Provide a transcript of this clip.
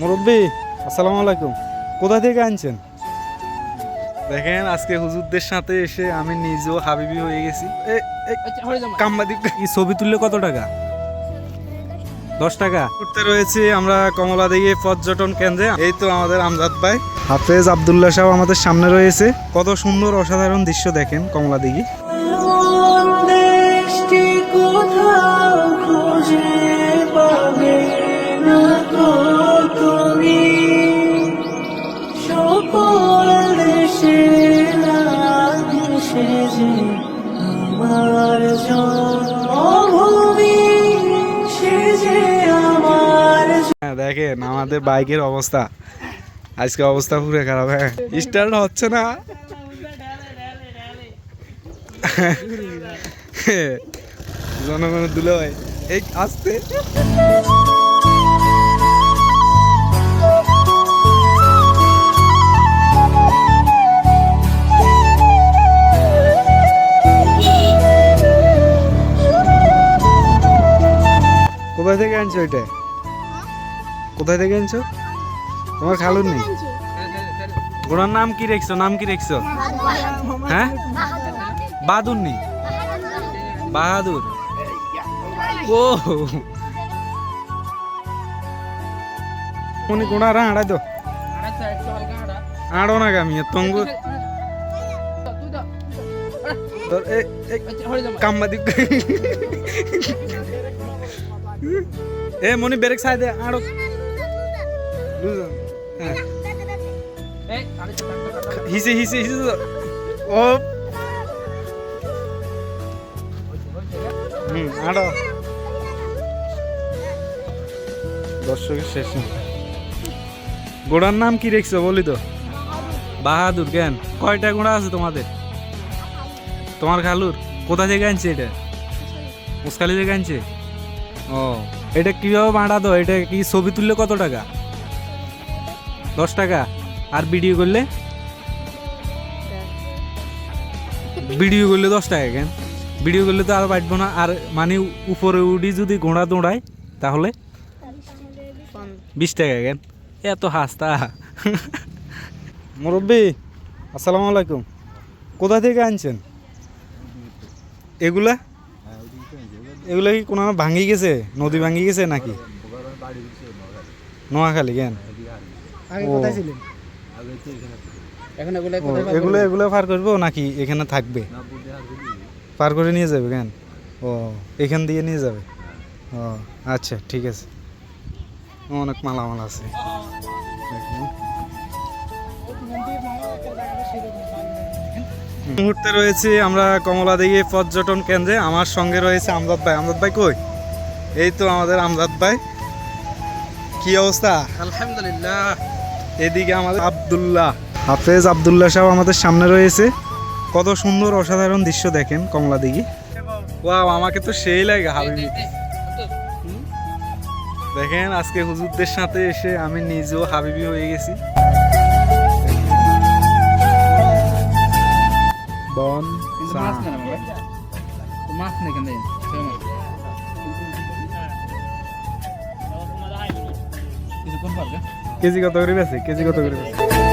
মুরব্বী আসসালামু আলাইকুম। কোথা থেকে আনছেন? দেখেন আজকে হুজুরদের সাথে এসে আমি নিজেও হাবিবি হয়ে গেছি। কাম্বাদি এই ছবি তুললে কত টাকা? দশ টাকা? ঘুরতে রয়েছে আমরা কমলা দিঘি পর্যটন কেন্দ্রে। এই তো আমাদের আমজাদ ভাই। হাফেজ আবদুল্লাহ সাহেব আমাদের সামনে রয়েছে। কত সুন্দর অসাধারণ দৃশ্য দেখেন কমলা দিঘি। কোথাও খুঁজে পাবে না যে আমার জন্মভূমি সে যে আমার হ্যাঁ দেখেন আমাদের বাইকের অবস্থা। আজকে অবস্থা পুরো খারাপ হ্যাঁ। স্টার্ট হচ্ছে না। জনগণের দুলে ভাই এই আসতে। আনছো এটা? কোথায় থেকে আনছো? তোমার খালুর নেই? ঘোড়ার নাম কি রেখছো? নাম কি রেখছো? হ্যাঁ? বাহাদুর নেই? বাহাদুর? ও। মনে কোনারা হাঁড়াই তো। আড়ো না গামি তঙ্গু তোর এ কাম্মা দি এ, মনি বেরেক সাই দে আড়ো হিসে হিসে হিসে ও। আড়ো দর্শকের শেষ গোড়ার নাম কি রেখছো, বলি তো? বাহাদুর, কেন? কয়টা ঘোড়া আছে তোমাদের? তোমার খালুর? কোথা থেকে আনছে এটা? মুসকালি থেকে আনছে? ও। এটা কীভাবে বাঁধা তো এটা কি ছবি তুললে কত টাকা? দশ টাকা। আর ভিডিও করলে? ভিডিও করলে দশ টাকা কেন? ভিডিও করলে তো আর বাঁচবো না। আর মানে উপরে উঠি যদি ঘোড়া দৌড়ায়, তাহলে বিশ টাকা কেন? এত হাসতা। মুরব্বী, আসসালামু আলাইকুম। কোথা থেকে আনছেন? এগুলা? এগুলা কি কোনো ভাঙি গেছে? নদী ভাঙি গেছে নাকি? নোয়াখালী কেন? এগুলো এগুলো পার করব নাকি এখানে থাকবে? পার করে নিয়ে যাবে কেন? ও এখান দিয়ে নিয়ে যাবে? ও আচ্ছা ঠিক আছে। অনেক মালামাল আছে। দেখুন। মুহূর্তে রয়েছে আমরা কমলা দিঘি পর্যটন কেন্দ্রে। আমার সঙ্গে রয়েছে আমজাদ ভাই। আমজাদ ভাই কই? এই তো আমাদের আমজাদ ভাই। কি অবস্থা? আলহামদুলিল্লাহ। এদিকে আমাদের আব্দুল্লাহ। হাফেজ আব্দুল্লাহ সাহেব আমাদের সামনে রয়েছে। কত সুন্দর অসাধারণ দৃশ্য দেখেন কমলা দিঘি ওয়াও আমাকে তো সেই লাগে হাবিবি। দেখেন আজকে হুজুরদের সাথে এসে আমি নিজেও হাবিবি হয়ে গেছি। বন মাছ না মাছ না কেন কেজি কত করে বেছে কেজি কত করে বেছে